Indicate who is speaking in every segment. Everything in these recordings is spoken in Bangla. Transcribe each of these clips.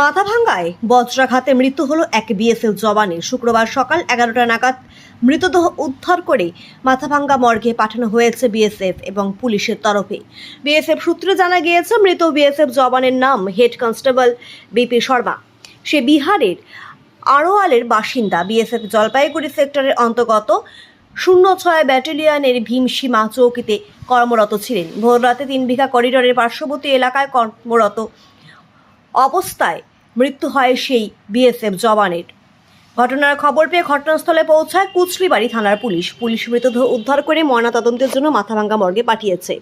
Speaker 1: মাথাভাঙ্গায় বজ্রাঘাতে মৃত্যু হলো এক বিএসএফ জওয়ানের। শুক্রবার সকাল এগারোটা নাগাদ মৃতদেহ উদ্ধার করে মাথাভাঙ্গা মর্গে পাঠানো হয়েছে বিএসএফ এবং পুলিশের তরফে। বিএসএফ সূত্রে জানা গিয়েছে, মৃত বিএসএফ জওয়ানের নাম হেড কনস্টেবল বিপি শর্মা। সে বিহারের আড়োয়ালের বাসিন্দা। বিএসএফ জলপাইগুড়ি সেক্টরের অন্তর্গত শূন্য ছয় ব্যাটালিয়নের ভীমসীমা চৌকিতে কর্মরত ছিলেন। ভোররাতে তিন বিঘা করিডোরের পার্শ্ববর্তী এলাকায় কর্মরত অবস্থায় মৃত্যু হয় সেই বিএসএফ জওয়ানের। ঘটনার খবর পেয়ে ঘটনাস্থলে পৌঁছায় কুচলিবাড়ি থানার পুলিশ। পুলিশ মৃতদেহ উদ্ধার করে ময়নাতদন্তের জন্য মাথাভাঙ্গা মর্গে পাঠিয়েছে।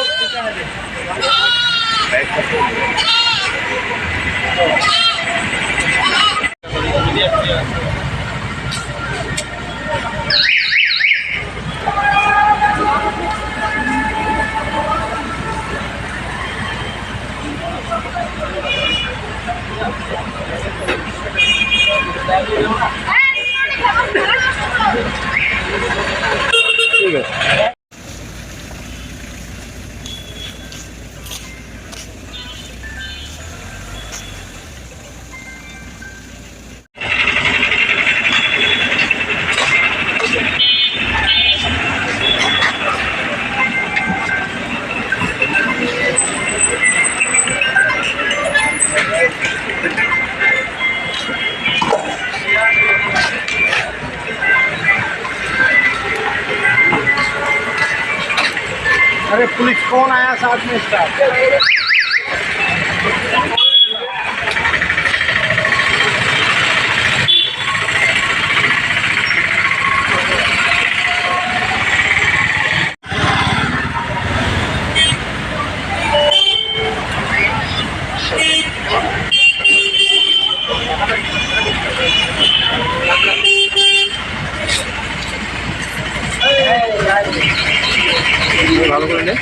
Speaker 2: ঠিক আছে। अरे पुलिस कौन आया साथ में इसका Thank you. ভালো করে নে।